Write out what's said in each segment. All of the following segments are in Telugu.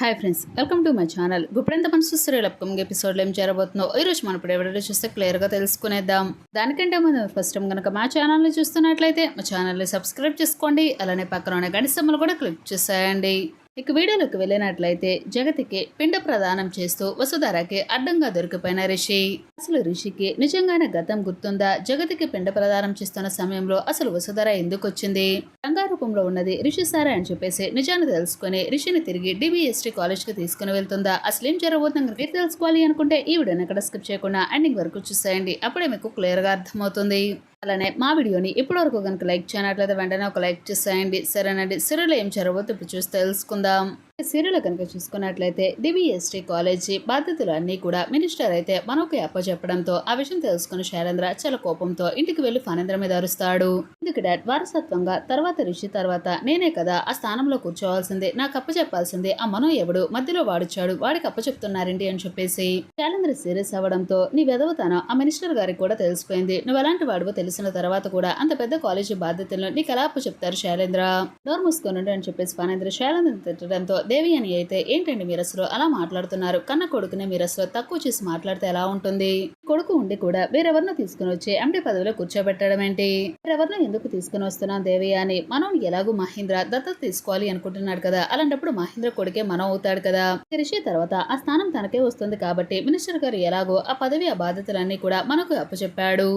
Hi friends welcome to my channel Guppedantha Manasu serial upcoming ఎపిసోడ్లో ఏం జరగబోతుందో ఈ రోజు మనం ఇప్పుడు ఎవరైనా చూస్తే క్లియర్గా తెలుసుకునేద్దాం. దానికంటే మనం ఫస్ట్ టైం కనుక మా ఛానల్ని చూస్తున్నట్లయితే మా ఛానల్ని సబ్స్క్రైబ్ చేసుకోండి. అలానే పక్కన ఉన్న గంట సమ్మలు కూడా క్లిక్ చేసేయండి. ఇక వీడియోలోకి వెళ్ళినట్లయితే జగతికి పిండ ప్రదానం చేస్తూ వసుధారకి అడ్డంగా దొరికిపోయిన రిషి. అసలు రిషికి నిజంగానే గతం గుర్తుందా? జగతికి పిండ ప్రదానం చేస్తున్న సమయంలో అసలు వసుధార ఎందుకు వచ్చింది? రంగారూపంలో ఉన్నది రిషి సారే అని చెప్పేసి నిజాన్ని తెలుసుకుని రిషిని తిరిగి డిబిఎస్టీ కాలేజ్కి తీసుకుని వెళ్తుందా? అసలు ఏం జరగబోతుంది మీరు తెలుసుకోవాలి అనుకుంటే ఈ వీడియోని ఎక్కడ స్కిప్ చేయకుండా ఎండింగ్ వరకు చూసేయండి. అప్పుడే మీకు క్లియర్గా అర్థమవుతుంది. అలానే మా వీడియోని ఇప్పటివరకు కనుక లైక్ చేయనట్లయితే వెంటనే ఒక లైక్ చేసేయండి. సరేనండి. సిరిలో ఏం జరగబోతుందో ఇప్పుడు చూసి తెలుసుకుందాం. సిరిలో కనుక చూసుకున్నట్లయితే డివిఎస్టీ కాలేజీ బాధ్యతలు అన్నీ కూడా మినిస్టర్ అయితే మనకు అప్పచెప్పడంతో ఆ విషయం తెలుసుకుని శైలేంద్ర చాలా కోపంతో ఇంటికి వెళ్ళి ఫణేంద్ర మీద అరుస్తాడు. ఎందుకు డాడ్ వారసత్వంగా తర్వాత రిషి తర్వాత నేనే కదా ఆ స్థానంలో కూర్చోవాల్సింది నాకు అప్పచెప్పాల్సింది ఆ మనో ఎవడు మధ్యలో వాడిచ్చాడు వాడికి అప్పచెప్తున్నారేంటి అని చెప్పేసి శైలేంద్ర సీరియస్ అవ్వడంతో నీ వెదవతనం ఆ మినిస్టర్ గారికి కూడా తెలిసిపోయింది నువ్వు ఎలాంటి వాడివో తెలిసిన తర్వాత కూడా అంత పెద్ద కాలేజీ బాధ్యతలను నీకు ఎలా అప్పచెప్తారు శైలేంద్ర? డోర్ మూసుకొని అని చెప్పేసి ఫణేంద్ర శైలేంద్ర తిట్టడంతో దేవి అని అయితే ఏంటండి మీరసలు అలా మాట్లాడుతున్నారు? కన్న కొడుకునే మీరసలు తక్కువ చేసి మాట్లాడితే ఎలా ఉంటుంది? కొడుకు ఉండి కూడా వేరెవరినో తీసుకుని వచ్చి ఎండి పదవిలో కూర్చోబెట్టడం ఏంటి? వేరెవరినో ఎందుకు తీసుకుని వస్తున్నాం దేవి అని మనం ఎలాగూ మహేంద్ర దత్తత తీసుకోవాలి అనుకుంటున్నాడు కదా? అలాంటప్పుడు మహేంద్ర కొడుకే మనం అవుతాడు కదా? రిషి తర్వాత ఆ స్థానం తనకే వస్తుంది కాబట్టి మినిస్టర్ గారు ఎలాగో ఆ పదవి ఆ బాధ్యతలన్నీ కూడా మనకు అప్పచెప్పాడు.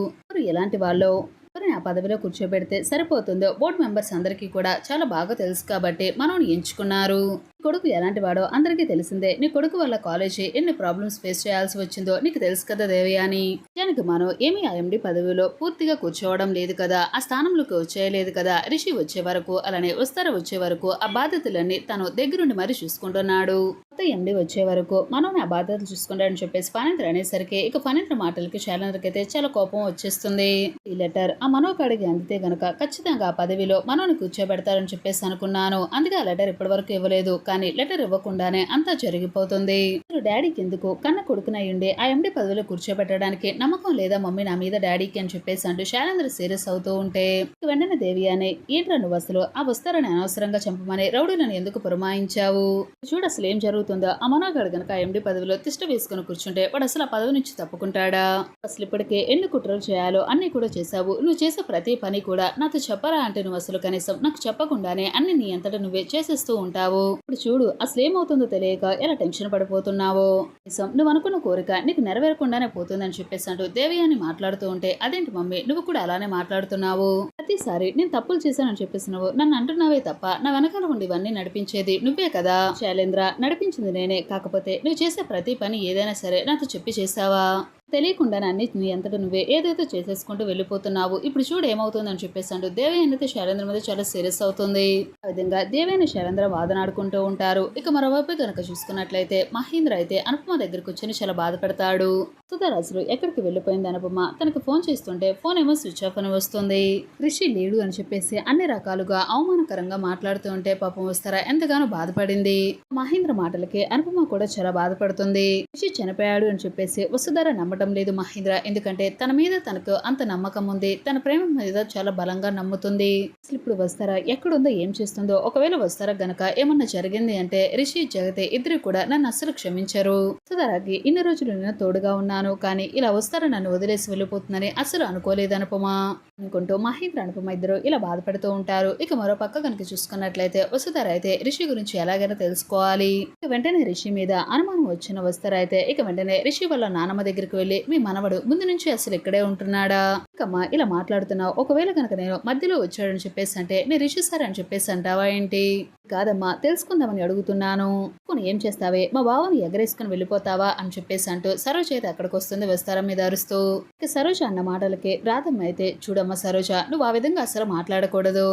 ఎలాంటి వాళ్ళు? ఎవరిని ఆ పదవిలో కూర్చోబెడితే సరిపోతుందో బోర్డు మెంబర్స్ అందరికీ కూడా చాలా బాగా తెలుసు కాబట్టి మనం ఎంచుకున్నారు. కొడుకు ఎలాంటి వాడో అందరికీ తెలిసిందే. నీ కొడుకు వల్ల కాలేజీ ఎన్ని ప్రాబ్లమ్స్ ఫేస్ చేయాల్సి వచ్చిందో నీకు తెలుసు కదా దేవి అని దానికి మనం ఏమి ఐఎండి పదవిలో పూర్తిగా కూర్చోవడం లేదు కదా. ఆ స్థానంలోకి వచ్చేయలేదు కదా. రిషి వచ్చే వరకు అలానే వస్తార వచ్చే వరకు ఆ బాధ్యతలన్నీ తను దగ్గరుండి మరి చూసుకుంటున్నాడు. కొత్త ఎండి వచ్చే వరకు మనం ఆ బాధ్యతలు చూసుకుంటాడని చెప్పేసి ఫణేంద్ర అనేసరికి ఇక ఫణేంద్ర మాటలకి శైలేంద్రకి అయితే చాలా కోపం వచ్చేస్తుంది. ఈ లెటర్ ఆ మనోకాడికి అందితే గనక ఖచ్చితంగా ఆ పదవిలో మనోని కూర్చోబెడతారని చెప్పేసి అనుకున్నాను. అందుకే ఆ లెటర్ ఇప్పటి వరకు ఇవ్వలేదు కానీ లెటర్ ఇవ్వకుండానే అంతా జరిగిపోతుంది. డాడీకి ఎందుకు కన్న కొడుకునయుండే ఆ ఎండి పదవిలో కూర్చోబెట్టడానికి నమ్మకం లేదా మమ్మీ నా మీద డాడీకి అని చెప్పేసి అంటూ శైలేంద్ర సీరియస్ అవుతూ ఉంటే వెంటనే దేవి అని ఏంట్రా నువ్వు అసలు? ఆ వస్తారని అనవసరంగా చంపమని రౌడీలను ఎందుకు పురమాయించావు? చూడు అసలు ఏం జరుగుతుందో. అమనాగడ్ గనక ఎండి పదవిలో తిష్ట వేసుకుని కూర్చుంటే వాడు అసలు ఆ పదవి నుంచి తప్పుకుంటాడా? అసలు ఇప్పటికే ఎన్ని కుట్రలు చేయాలో అన్ని కూడా చేశావు. నువ్వు చేసే ప్రతి పని కూడా నాతో చెప్పరా అంటే నువ్వు అసలు కనీసం నాకు చెప్పకుండానే అన్ని నీ అంతటా నువ్వే చేసేస్తూ ఉంటావు. ఇప్పుడు చూడు అసలు ఏమవుతుందో తెలియక ఎలా టెన్షన్ పడిపోతున్నావో? నిజం నువ్వు అనుకున్న కోరిక నీకు నెరవేరకుండానే పోతుందని చెప్పేసి అంటూ దేవి అని మాట్లాడుతూ ఉంటే అదేంటి మమ్మీ నువ్వు కూడా అలానే మాట్లాడుతున్నావు? ప్రతిసారి నేను తప్పులు చేశానని చెప్పేసి నువ్వు నన్ను అంటున్నావే తప్ప నా వెనకాల ఉండి ఇవన్నీ నడిపించేది నువ్వే కదా? శైలేంద్ర నడిపించింది నేనే కాకపోతే నువ్వు చేసే ప్రతి పని ఏదైనా సరే నాతో చెప్పి చేసావా తెలియకుండానే అన్ని నీ అంతటా నువ్వే ఏదైతే చేసేసుకుంటూ వెళ్ళిపోతున్నావు ఇప్పుడు చూడు ఏమవుతుందని చెప్పేసి అంటూ దేవయ్య అయితే శైలేంద్ర మీద చాలా సీరియస్ అవుతుంది. ఆ విధంగా దేవయ్య శైలేంద్ర వాదనాడుకుంటూ ఉంటారు. ఇక మరోవైపు కనుక చూసుకున్నట్లయితే మహేంద్ర అయితే అనుపమ దగ్గరకు వచ్చి చాలా బాధపడతాడు. సుధారాజులు ఎక్కడికి వెళ్ళిపోయింది అనుపమ? తనకు ఫోన్ చేస్తుంటే ఫోన్ ఏమో స్విచ్ ఆఫ్ అని వస్తుంది. రిషి లేడు అని చెప్పేసి అన్ని రకాలుగా అవమానకరంగా మాట్లాడుతూ ఉంటే పాపం వస్తారా? ఎంతగానో బాధపడింది. మహేంద్ర మాటలకి అనుపమ కూడా చాలా బాధపడుతుంది. రిషి చనిపోయాడు అని చెప్పేసి వసుధార నమ్మటం లేదు మహేంద్ర. ఎందుకంటే తన మీద తనకు అంత నమ్మకం ఉంది. తన ప్రేమ మీద చాలా బలంగా నమ్ముతుంది. అసలు ఇప్పుడు వస్తారా? ఎక్కడుందో ఏం చేస్తుందో? ఒకవేళ వస్తారా గనక ఏమన్నా జరిగింది అంటే రిషి జగతే ఇద్దరు కూడా నన్ను అస్సలు క్షమించరు. సుధారాకి ఇన్ని రోజులు నేను తోడుగా ఉన్నాను. కానీ ఇలా వస్తారా నన్ను వదిలేసి వెళ్ళిపోతుందని అసలు అనుకోలేదు అనుపమా. అనుకుంటూ మహేంద్ర అనుపమ ఇద్దరు ఇలా బాధపడుతూ ఉంటారు. ఇక మరో పక్క కనుక చూసుకున్నట్లయితే వసుధార అయితే రిషి గురించి ఎలాగైనా తెలుసుకోవాలి. ఇక వెంటనే రిషి మీద అనుమానం వచ్చిన వస్తారా అయితే ఇక వెంటనే రిషి వాళ్ళ నానమ్మ దగ్గరికి వెళ్ళి మీ మనవడు. ముందు నుంచి అసలు ఇక్కడే ఉంటున్నాడా? ఇంకమ్మా ఇలా మాట్లాడుతున్నావు. ఒకవేళ కనుక నేను మధ్యలో వచ్చాడని చెప్పేసి అంటే నేను రిషి సార్ అని చెప్పేసి అంటావా ఏంటి? కాదమ్మా తెలుసుకుందామని అడుగుతున్నాను. కొన్ని ఏం చేస్తావే? మా బావని ఎగరేసుకుని వెళ్ళిపోతావా? అని చెప్పేసి అంటూ సరోజ అయితే అక్కడికి వస్తుంది వస్తారం మీద అరుస్తూ. ఇక సరోజ అన్న మాటలకి రాధమ్మ అయితే చూడమ్మా సరోజ నువ్వు ఆ విధంగా అసలు మాట్లాడకూడదు.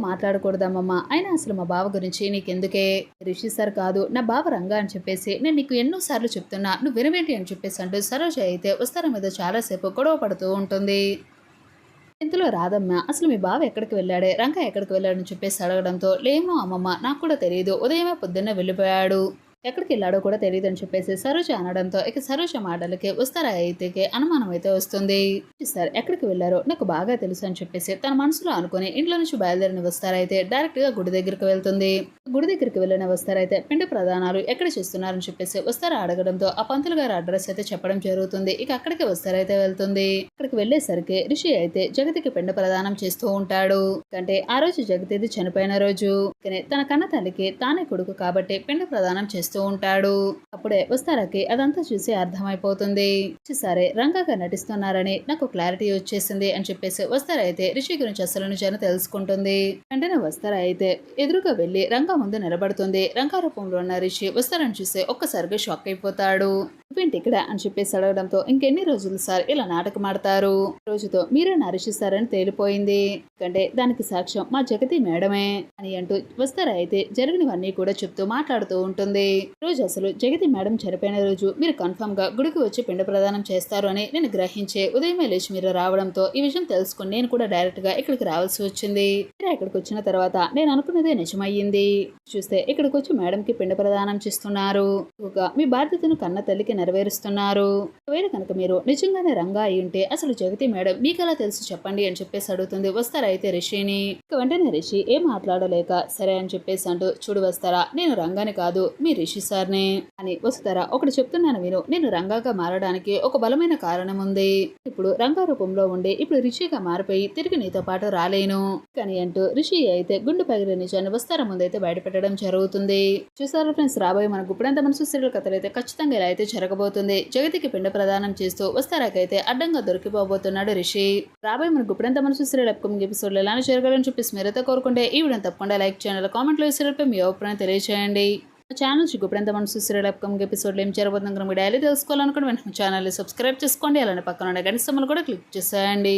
మాట్లాడకూడదమ్మమ్మ? అయినా అసలు మా బావ గురించి నీకెందుకే? రిషి సార్ కాదు నా బావ రంగా అని చెప్పేసి నేను నీకు ఎన్నో సార్లు చెప్తున్నా నువ్వు వినవేంటి అని చెప్పేసి అంటూ సరోజ అయితే వస్తారం మీద చాలాసేపు గొడవ పడుతూ ఉంటుంది. ఇంతలో రాదమ్మ? అసలు మీ బావ ఎక్కడికి వెళ్ళాడే? రంగా ఎక్కడికి వెళ్ళాడని చెప్పేసి అడగడంతో లేమో అమ్మమ్మ నాకు కూడా తెలియదు ఉదయమే పొద్దున్నే వెళ్ళిపోయాడు. ఎక్కడికి వెళ్ళాడో కూడా తెలియదు అని చెప్పేసి సరోజ అనడంతో ఇక సరోజ మాటలకి వస్తారా అయితేకి అనుమానం అయితే వస్తుంది. సార్ ఎక్కడికి వెళ్ళారో? నాకు బాగా తెలుసు అని చెప్పేసి తన మనసులో అనుకుని ఇంట్లో నుంచి బయలుదేరిన వస్తారైతే డైరెక్ట్గా గుడి దగ్గరికి వెళ్తుంది. గుడి దగ్గరికి వెళ్ళిన వస్తారైతే పిండి ప్రధానాలు ఎక్కడ చేస్తున్నారని చెప్పేసి వస్తారా అడగడంతో ఆ పంతులు గారి అడ్రస్ అయితే చెప్పడం జరుగుతుంది. ఇక అక్కడికి వస్తారైతే వెళ్తుంది. అక్కడికి వెళ్ళేసరికి రిషి అయితే జగతికి పిండ ప్రదానం చేస్తూ ఉంటాడు. అంటే ఆ రోజు జగతిది చనిపోయిన రోజు. తన కన్న తల్లికి తానే కొడుకు కాబట్టి పిండ ప్రదానం చేస్తూ ఉంటాడు. అప్పుడే వస్తారకి అదంతా చూసి అర్థమైపోతుంది. సరే రంగగా నటిస్తున్నారని నాకు క్లారిటీ వచ్చేసింది అని చెప్పేసి వస్తారైతే రిషి గురించి అసలు నిజాన్ని తెలుసుకుంటుంది. వెంటనే వస్తారా అయితే ఎదురుగా వెళ్ళి రంగా ముందు నిలబడుతుంది. రంగా రూపంలో ఉన్న రిషి వస్తారని చూసి ఒక్కసారిగా షాక్ అయిపోతాడు. ఏంటి ఇక్కడ? అని చెప్పేసి అడగడంతో ఇంకెన్ని రోజులు సార్ ఇలా నాటకం ఆడతారు? రోజుతో మీరే నరిశిస్తారని తేలిపోయింది. ఎందుకంటే దానికి సాక్ష్యం మా జగతి మేడమే అని అంటూ వస్తారా అయితే జరిగినవన్నీ కూడా చెప్తూ మాట్లాడుతూ ఉంటుంది. రోజు అసలు జగతి మేడం చనిపోయిన రోజు మీరు కన్ఫర్మ్గా గుడికి వచ్చి పిండ ప్రదానం చేస్తారు అని నేను గ్రహించే ఉదయమే లేచి మీరు రావడంతో ఈ విషయం తెలుసుకుని నేను కూడా డైరెక్ట్గా ఇక్కడికి రావాల్సి వచ్చింది. మీరు ఇక్కడికి వచ్చిన తర్వాత నేను అనుకున్నదే నిజమయ్యింది. చూస్తే ఇక్కడికి వచ్చి మేడం కి పిండ ప్రదానం చేస్తున్నారు. మీ బాధ్యతను కన్న తల్లికి నెరవేరుస్తున్నారు. ఒకవేళ కనుక మీరు నిజంగానే రంగా అయి ఉంటే అసలు జగతి మేడం మీకు ఎలా తెలుసు చెప్పండి అని చెప్పేసి అడుగుతుంది. వస్తారా అయితే రిషిని? ఇక వెంటనే రిషి ఏం మాట్లాడలేక సరే అని చెప్పేసి అంటూ చూడు వస్తారా? నేను రంగాని కాదు మీ రిషి సార్ని అని వస్తారా? ఒకటి చెప్తున్నాను విను. నేను రంగాగా మారడానికి ఒక బలమైన కారణం ఉంది. ఇప్పుడు రంగా రూపంలో ఉండే ఇప్పుడు రిషిగా మారిపోయి తిరిగి నీతో పాటు రాలేను. కానీ అంటూ రిషి అయితే గుండు పగిలిన నిజాన్ని వస్తారా ముందైతే బయటపెట్టడం జరుగుతుంది. చూసారా ఫ్రెండ్స్ రాబోయే మనకు ఇప్పుడంత మనసు సీరియల్ కథలు అయితే ఖచ్చితంగా ఇలా అయితే జరగబోతుంది. జగతికి పిండ ప్రదానం చేస్తూ వస్తారాకైతే అడ్డంగా దొరికిపోబోతున్నాడు రిషి. రాబోయే మనకు ఇప్పుడంత మనసు సీరియల్ అప్కమింగ్ ఎపిసోడ్లు ఎలా జరగాలని చెప్పేసి మీరైతే కోరుకుంటే ఈ వీడియో తప్పకుండా లైక్ చేయండి. కామెంట్లో ఈ సీరియల్పై మీ అభిప్రాయం తెలియజేయండి ఛానల్ చిక్కుపడంత మనసు సీరియల్ అప్కమింగ్ ఎపిసోడ్లు ఏం జరగబోతుందో మీరు డైలీ తెలుసుకోవాలనుకుంటే వెంటనే ఛానల్ని సబ్స్క్రైబ్ చేసుకోండి. అలానే పక్కన ఉన్న గంట సమ్మలు కూడా క్లిక్ చేసేయండి.